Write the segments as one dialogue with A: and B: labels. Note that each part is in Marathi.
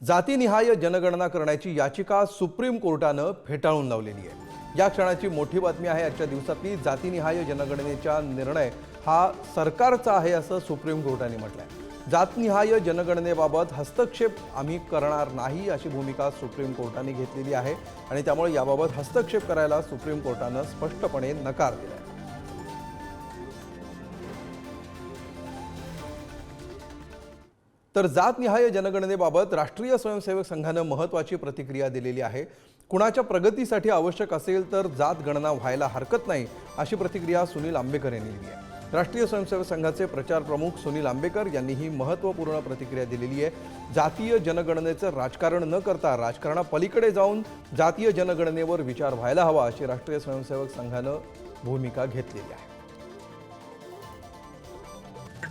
A: जातीनिहाय जनगणना करण्याची याचिका सुप्रीम कोर्टानं फेटाळून लावलेली आहे. या क्षणाची मोठी बातमी आहे आजच्या दिवसातली जातीनिहाय जनगणनेचा निर्णय हा सरकारचा आहे असं सुप्रीम कोर्टाने म्हटलं आहे जातनिहाय जनगणनेबाबत हस्तक्षेप आम्ही करणार नाही अशी भूमिका सुप्रीम कोर्टाने घेतलेली आहे आणि त्यामुळे याबाबत हस्तक्षेप करायला सुप्रीम कोर्टानं स्पष्टपणे नकार दिला तर जातनिहाय जनगणनेबाबत राष्ट्रीय स्वयंसेवक संघानं महत्त्वाची प्रतिक्रिया दिलेली आहे. कुणाच्या प्रगतीसाठी आवश्यक असेल तर जात गणना व्हायला हरकत नाही अशी प्रतिक्रिया सुनील आंबेकर यांनी दिली आहे. राष्ट्रीय स्वयंसेवक संघाचे प्रचार प्रमुख सुनील आंबेकर यांनी ही महत्त्वपूर्ण प्रतिक्रिया दिलेली आहे. जातीय जनगणनेचं राजकारण न करता राजकारणापलीकडे जाऊन जातीय जनगणनेवर विचार व्हायला हवा अशी राष्ट्रीय स्वयंसेवक संघानं भूमिका घेतलेली आहे.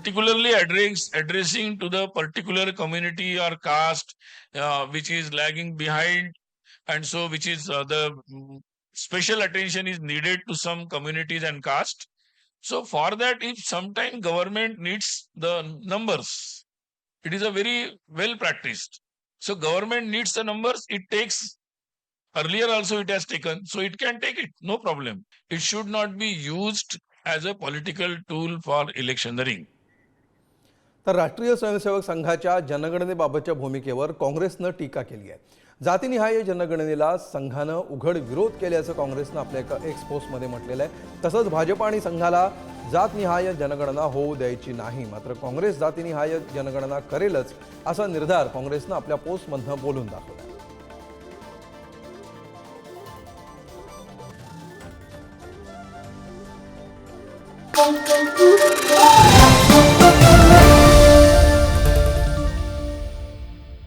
B: Particularly address, addressing to the particular community or caste uh, which is lagging behind. And so which is uh, the mm, special attention is needed to some communities and caste. So for that if sometime government needs the numbers it is a very well practiced. So government needs the numbers it takes earlier also it has taken so it can take it no problem. It should not be used as a political tool for electioneering
A: तर राष्ट्रीय स्वयंसेवक संघाच्या जनगणनेबाबतच्या भूमिकेवर काँग्रेसनं टीका केली आहे. जातीनिहाय जनगणनेला संघानं उघड विरोध केल्याचं काँग्रेसनं आपल्या एका एक्स पोस्टमध्ये म्हटलेलं आहे. तसंच भाजप आणि संघाला जातनिहाय जनगणना होऊ द्यायची नाही मात्र काँग्रेस जातीनिहाय जनगणना करेलच असा निर्धार काँग्रेसनं आपल्या पोस्टमधनं बोलून दाखवला आहे.